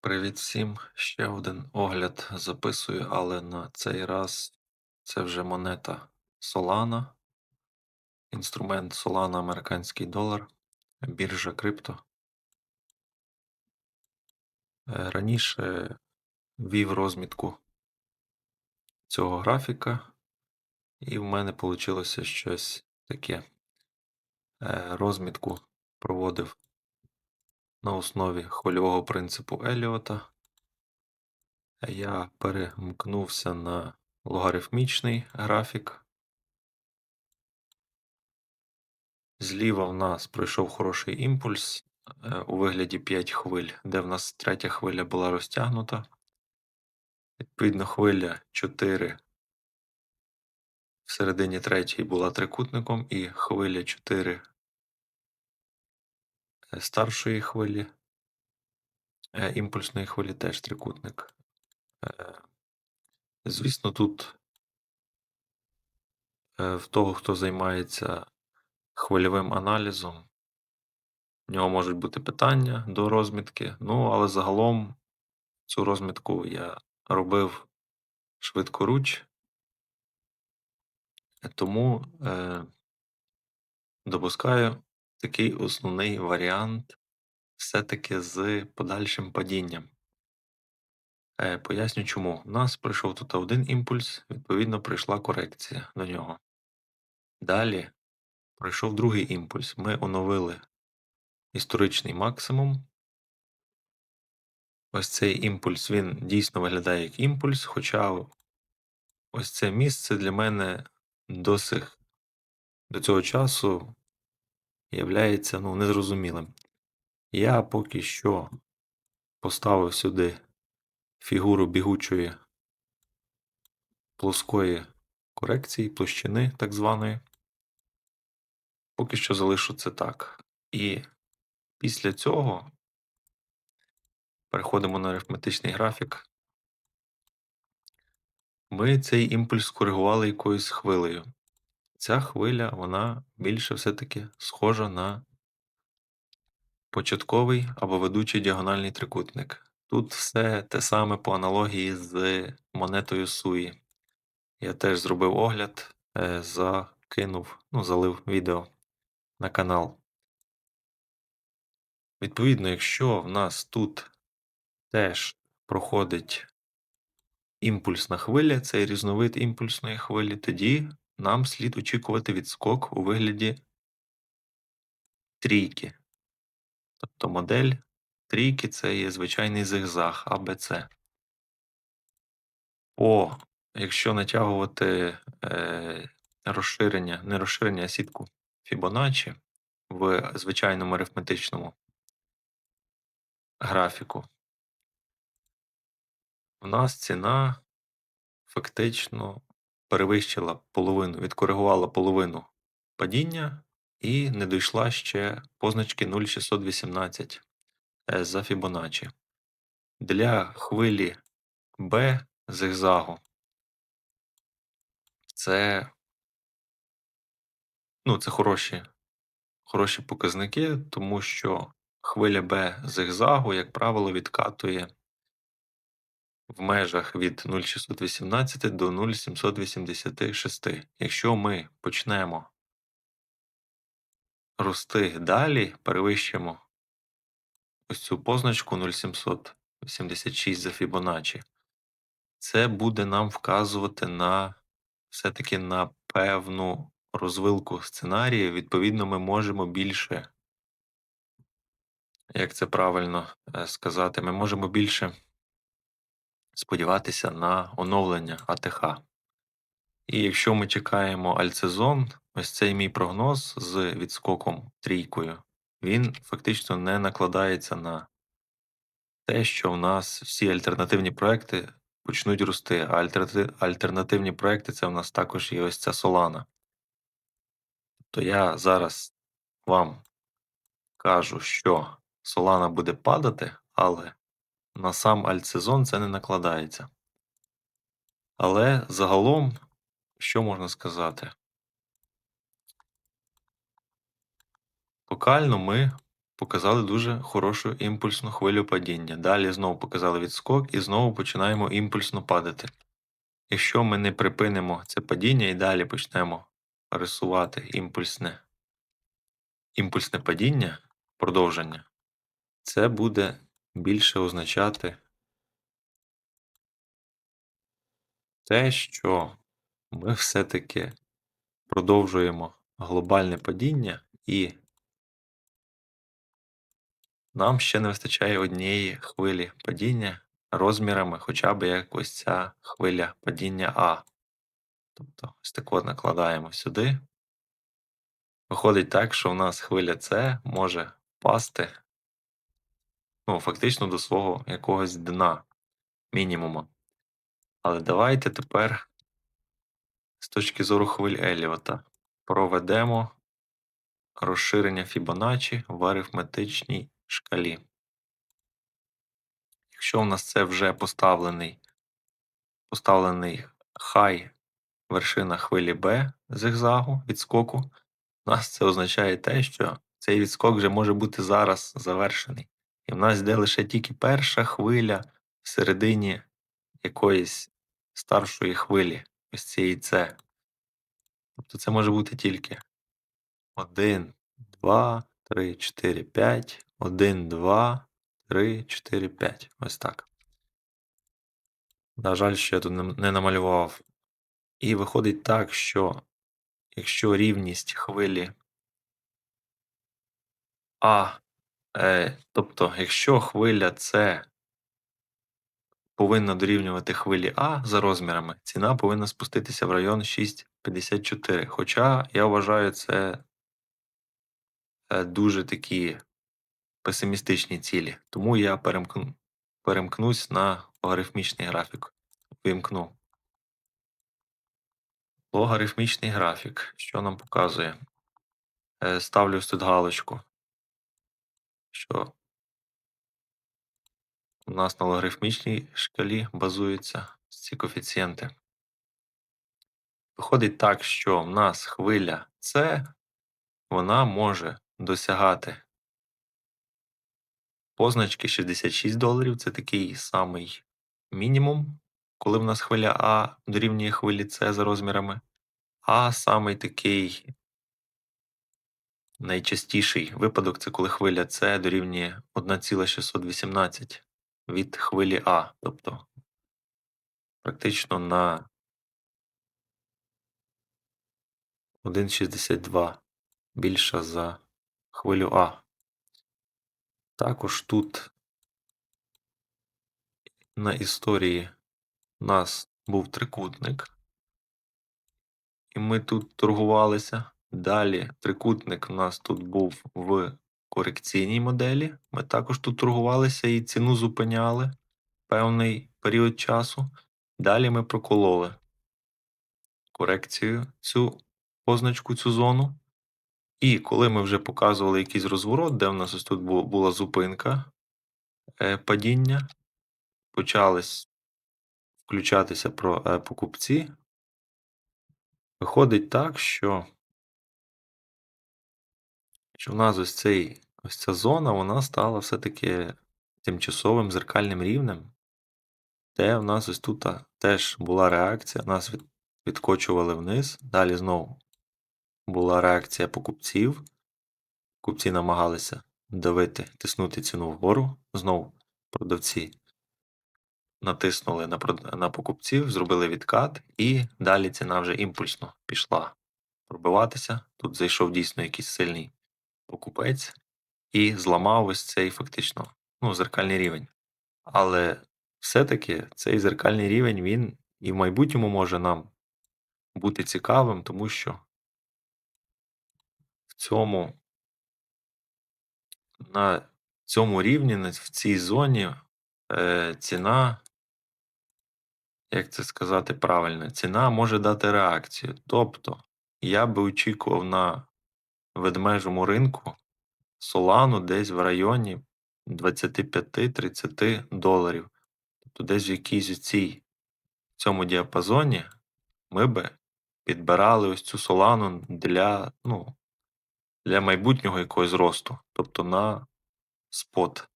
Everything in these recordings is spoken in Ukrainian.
Привіт всім! Ще один огляд записую, але на цей раз це вже монета Solana, інструмент Solana американський долар, біржа крипто. Е, Раніше ввів розмітку цього графіка, і в мене вийшло щось таке. Е, Розмітку проводив на основі хвильового принципу Еліота. Я перемкнувся на логарифмічний графік. Зліва в нас пройшов хороший імпульс е, у вигляді 5 хвиль, де в нас третя хвиля була розтягнута. Відповідно, хвиля 4 в середині третьої була трикутником, і хвиля 4 е, старшої хвилі, імпульсної хвилі теж трикутник. Е, Звісно, тут в того, хто займається хвильовим аналізом, в нього можуть бути питання до розмітки. Ну, але загалом цю розмітку я робив швидкоруч, тому е, допускаю такий основний варіант все-таки з подальшим падінням. Е, Поясню чому. У нас пройшов тут один імпульс, відповідно, прийшла корекція до нього. Далі пройшов другий імпульс. Ми оновили історичний максимум. Ось цей імпульс він дійсно виглядає як імпульс, хоча ось це місце для мене до до цього часу являється ну, незрозумілим. Я поки що поставив сюди фігуру бігучої плоскої корекції, площини так званої. Поки що залишу це так. І після цього переходимо на арифметичний графік. Ми цей імпульс скоригували якоюсь хвилею. Ця хвиля, вона більше все-таки схожа на початковий або ведучий діагональний трикутник. Тут все те саме по аналогії з монетою Суї. Я теж зробив огляд, е, закинув, ну, залив відео на канал. Відповідно, якщо в нас тут теж проходить імпульсна хвиля, цей різновид імпульсної хвилі, тоді нам слід очікувати відскок у вигляді трійки. Тобто модель трійки це є звичайний зигзаг АБЦ. О, якщо натягувати е, розширення, не розширення, а сітку Fibonacci в звичайному арифметичному графіку, у нас ціна фактично перевищила половину, відкоригувала половину падіння і не дійшла ще позначки 0,618 е, за Fibonacci. Для хвилі B зигзагу це, ну, це хороші, хороші показники, тому що хвиля B зигзагу, як правило, відкатує в межах від 0,618 до 0,786. Якщо ми почнемо рости далі, перевищимо ось цю позначку 0,786 за Fibonacci, це буде нам вказувати на все-таки на певну розвилку сценарію. Відповідно, ми можемо більше, як це правильно е, сказати, ми можемо більше сподіватися на оновлення АТХ. І якщо ми чекаємо альтсезон, ось цей мій прогноз з відскоком трійкою, він фактично не накладається на те, що в нас всі альтернативні проекти почнуть рости. А альтернативні проекти це в нас також є ось ця Solana. Тобто я зараз вам кажу, що Solana буде падати, але на сам альтсезон це не накладається. Але загалом, що можна сказати? Локально ми показали дуже хорошу імпульсну хвилю падіння. Далі знову показали відскок і знову починаємо імпульсно падати. Якщо ми не припинимо це падіння і далі почнемо рисувати імпульсне, імпульсне падіння, продовження, це буде більше означати те, що ми все-таки продовжуємо глобальне падіння і нам ще не вистачає однієї хвилі падіння розмірами хоча б як ось ця хвиля падіння А. Тобто ось так накладаємо сюди. Виходить так, що в нас хвиля С може впасти ну, фактично до свого якогось дна мінімуму. Але давайте тепер з точки зору хвиль Еліота проведемо розширення Фібоначчі в арифметичній шкалі. Якщо в нас це вже поставлений поставлений хай вершина хвилі B зигзагу відскоку, у нас це означає те, що цей відскок вже може бути зараз завершений. І в нас йде лише тільки перша хвиля всередині якоїсь старшої хвилі, ось цієї С. Тобто це може бути тільки 1, 2, 3, 4, 5, 1, 2, 3, 4, 5. Ось так. На жаль, що я тут не намалював. І виходить так, що якщо рівність хвилі А, е, тобто, якщо хвиля С повинна дорівнювати хвилі А за розмірами, ціна повинна спуститися в район 6,54. Хоча я вважаю це е, дуже такі песимістичні цілі. Тому я перемкну, перемкнусь на логарифмічний графік. Вимкну. Логарифмічний графік. Що нам показує? Е, ставлю тут галочку, що у нас на логарифмічній шкалі базуються ці коефіцієнти. Виходить так, що в нас хвиля С, вона може досягати позначки 66 доларів. Це такий самий мінімум, коли в нас хвиля А дорівнює хвилі С за розмірами. А самий такий найчастіший випадок це коли хвиля С дорівнює 1,618 від хвилі А, тобто практично на 1,62 більша за хвилю А. Також тут на історії у нас був трикутник, і ми тут торгувалися. Далі трикутник у нас тут був в корекційній моделі. Ми також тут торгувалися і ціну зупиняли певний період часу. Далі ми прокололи корекцію цю позначку, цю зону. І коли ми вже показували якийсь розворот, де в нас ось тут була зупинка е, падіння, почались включатися про е, покупці, виходить так, що що в нас ось цей ось ця зона вона стала все-таки тимчасовим зеркальним рівнем, де в нас ось тут теж була реакція, нас від, відкочували вниз, далі знову була реакція покупців. Купці намагалися давити, тиснути ціну вгору. Знову продавці натиснули на на покупців, зробили відкат, і далі ціна вже імпульсно пішла пробиватися. Тут зайшов дійсно якийсь сильний покупець і зламав ось цей фактично ну, зеркальний рівень. Але все-таки цей зеркальний рівень він і в майбутньому може нам бути цікавим, тому що в цьому на цьому рівні, в цій зоні е, ціна, як це сказати правильно, ціна може дати реакцію. Тобто я би очікував на ведмежому ринку солану десь в районі 25-30 доларів. Тобто десь в якійсь цій в цьому діапазоні ми би підбирали ось цю солану для, ну, для майбутнього якогось зросту, тобто на спот.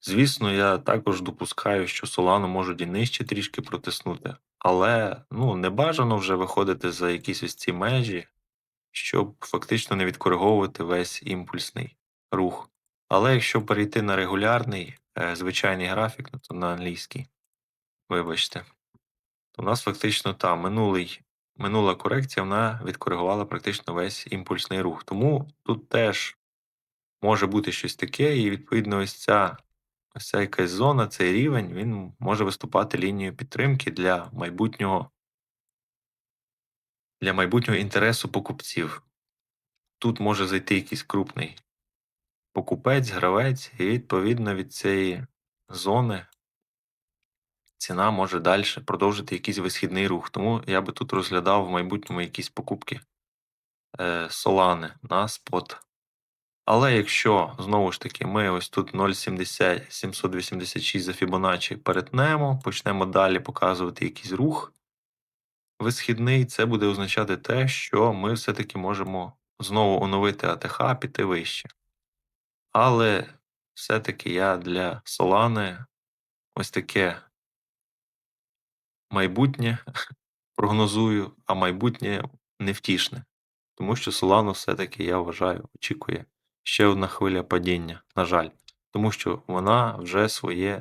Звісно, я також допускаю, що Солану можуть і нижче трішки протиснути, але ну, не бажано вже виходити за якісь ось ці межі, щоб фактично не відкориговувати весь імпульсний рух. Але якщо перейти на регулярний е, звичайний графік, то на англійський, вибачте, то у нас фактично та минулий, минула корекція вона відкоригувала практично весь імпульсний рух. Тому тут теж може бути щось таке, і відповідно ось ця ось ця якась зона, цей рівень, він може виступати лінією підтримки для майбутнього для майбутнього інтересу покупців. Тут може зайти якийсь крупний покупець, гравець, і відповідно від цієї зони ціна може далі продовжити якийсь висхідний рух. Тому я би тут розглядав в майбутньому якісь покупки е, солани на спот. Але якщо знову ж таки ми ось тут 0,70 786 за Fibonacci перетнемо, почнемо далі показувати якийсь рух висхідний, це буде означати те, що ми все-таки можемо знову оновити АТХ, піти вище. Але все-таки я для Solana ось таке майбутнє прогнозую, а майбутнє невтішне. Тому що Solana все-таки, я вважаю, очікує ще одна хвиля падіння, на жаль. Тому що вона вже своє,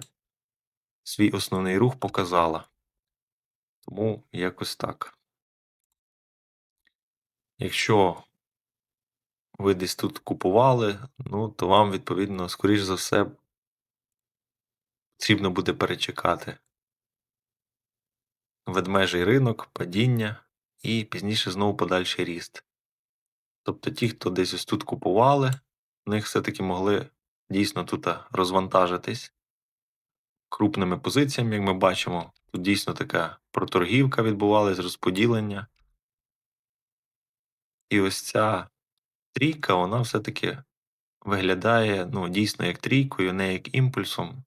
свій основний рух показала. Тому якось так. Якщо ви десь тут купували, ну то вам, відповідно, скоріш за все, потрібно буде перечекати ведмежий ринок, падіння і пізніше знову подальший ріст. Тобто ті, хто десь ось тут купували, в них все-таки могли дійсно тут розвантажитись крупними позиціями, як ми бачимо. Тут дійсно така проторгівка відбувалась, розподілення. І ось ця трійка, вона все-таки виглядає ну, дійсно як трійкою, не як імпульсом.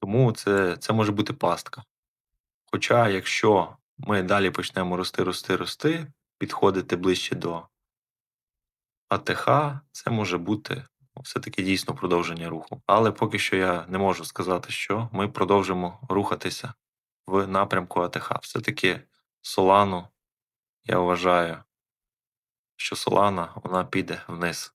Тому це, це може бути пастка. Хоча, якщо ми далі почнемо рости, рости, рости, підходити ближче до АТХ, це може бути все-таки дійсно продовження руху. Але поки що я не можу сказати, що ми продовжимо рухатися в напрямку АТХ. Все-таки Солану, я вважаю, що Солана вона піде вниз.